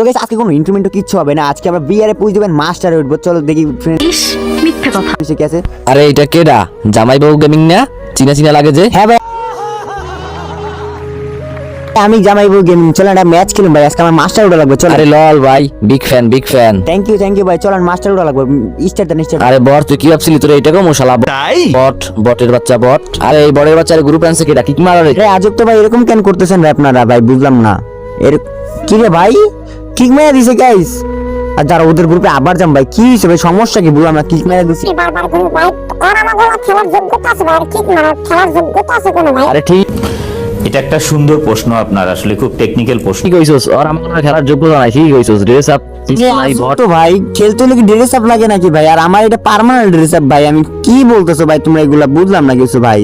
তো গেছে আজকে কোনো ইনক্রিমেন্টও কিচ্ছু হবে না। আজকে আমরা বিয়ারে পুজ দেবেন মাস্টারে উঠবো। চলো দেখি মিথ্যে কথা। কি আছে? আরে এটা কেডা? জামাই বাবু গেমিং না? চিনা চিনা লাগে যে। হ্যাঁ ভাই। আমি জামাইবো গেমিং চলো একটা ম্যাচ খেলুন ভাই আজকে আমার মাস্টার উঠা লাগবে চলো। আরে লল ভাই big fan big fan thank you thank you ভাই চলেন মাস্টার উঠা লাগবে। স্টার দেন স্টার আরে বট তুই কি ভাবছিলি? তোর এইটাকেও মশালা বট? বটের বাচ্চা বট। আরে এই বটের বাচ্চার গ্রুপ আনছে কেডা? কিক মারা রে রে আজব তো ভাই এরকম কেন করতেছেন ভাই আপনারা ভাই? বুঝলাম না। এর কি রে ভাই? কিক মেরে দিছে গাইস আর যারা ওদের গ্রুপে আবার যাম ভাই কি ভাই? সমস্যা কি? বললাম না কিক মেরে দিছি। বারবার ভাই। আর আমাদের খেলার যোগ্যতা আছে ভাই মানে খেলার যোগ্যতা আছে কোনো ভাই? আরে ঠিক। এটা একটা সুন্দর প্রশ্ন আপনার আসলে খুব টেকনিক্যাল প্রশ্ন। ঠিক হইছস আর আমার খেলার যোগ্যতা নাই ঠিক হইছস ড্রেস আপ তো ভাই খেলতে হলে কি ড্রেস আপ লাগে নাকি ভাই? আর আমার এটা পার্মানেন্ট ড্রেস আপ ভাই আমি কি বলতেছো ভাই তোমরা এগুলা বুঝলাম না কিছু ভাই?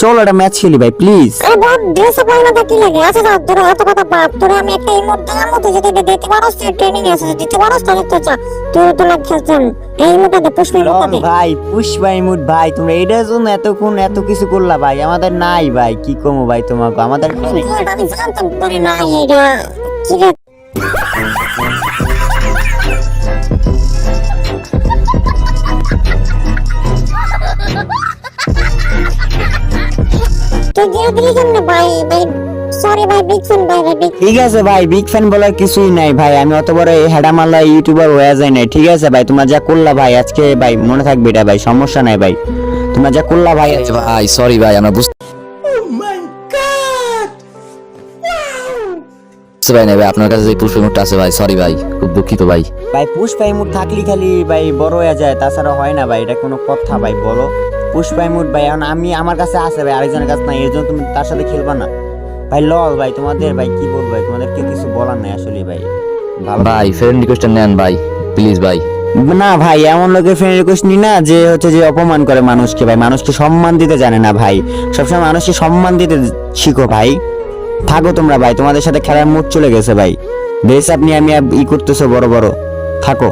চলো একটা ম্যাচ খেলি ভাই প্লিজ আরে বহুত ড্রেস আপ হয় না কি লাগে? আচ্ছা যাও তোর এত কথা বাপ তোর আমি একটা ইমোট দিলাম তো যদি এটা দিতে পারোস ট্রেনিং আছে। যদি দিতে পারোস তাহলে তো চা তুই তো লাগ খেলতাম এই ইমোটটা দে পুষ্প ইমোটটা দে। ভাই পুষ্পা ইমুট ভাই তোমরা এটার জন্য এতক্ষণ এত কিছু করলা ভাই আমাদের নাই ভাই কি কমো ভাই তোমাকে আমাদের আমি জানতাম তোর না এটা কি রে? তুই দিয়ে দিলি কেমনে ভাই ভাই সরি ভাই বিগ ফ্যান ভাই ভাই big ঠিক আছে ভাই বিগ ফ্যান বলার কিছুই নাই ভাই আমি অত বড় হেডামাল্লা ইউটিউবার হয়ে যায় নাই ঠিক আছে ভাই তোমরা যা করলা ভাই আজকে ভাই মনে থাকবে এটা ভাই সমস্যা নাই ভাই তোমরা যা করলা ভাই ভাই সরি ভাই আমরা বুঝতে বুঝতে পারি আপনার কাছে যে পুষ্প আছে ভাই সরি ভাই খুব দুঃখিত ভাই। ভাই পুষ্পা থাকলি খালি ভাই বড় হয়ে যায় তাছাড়া হয় না ভাই এটা কোনো কথা ভাই বলো। পুষ্পা ইমুট ভাই এখন আমি আমার কাছে আছে ভাই আরেকজনের কাছে নাই এর জন্য তুমি তার সাথে খেলবা না। ভাই লল ভাই তোমাদের ভাই কি বলব ভাই তোমাদেরকে কিছু বলার নাই আসলে ভাই। ভালো ভাই ফ্রেন্ড রিকোয়েস্ট নেন ভাই প্লিজ ভাই। না ভাই এমন লোকের ফ্রেন্ড রিকোয়েস্ট নি না যে হচ্ছে যে অপমান করে মানুষকে ভাই মানুষকে সম্মান দিতে জানে না ভাই। সবসময় মানুষকে সম্মান দিতে শিখো ভাই। থাকো তোমরা ভাই তোমাদের সাথে খেলার মুড চলে গেছে ভাই। বেশ আপনি আমি ই করতেছো বড় বড়। থাকো।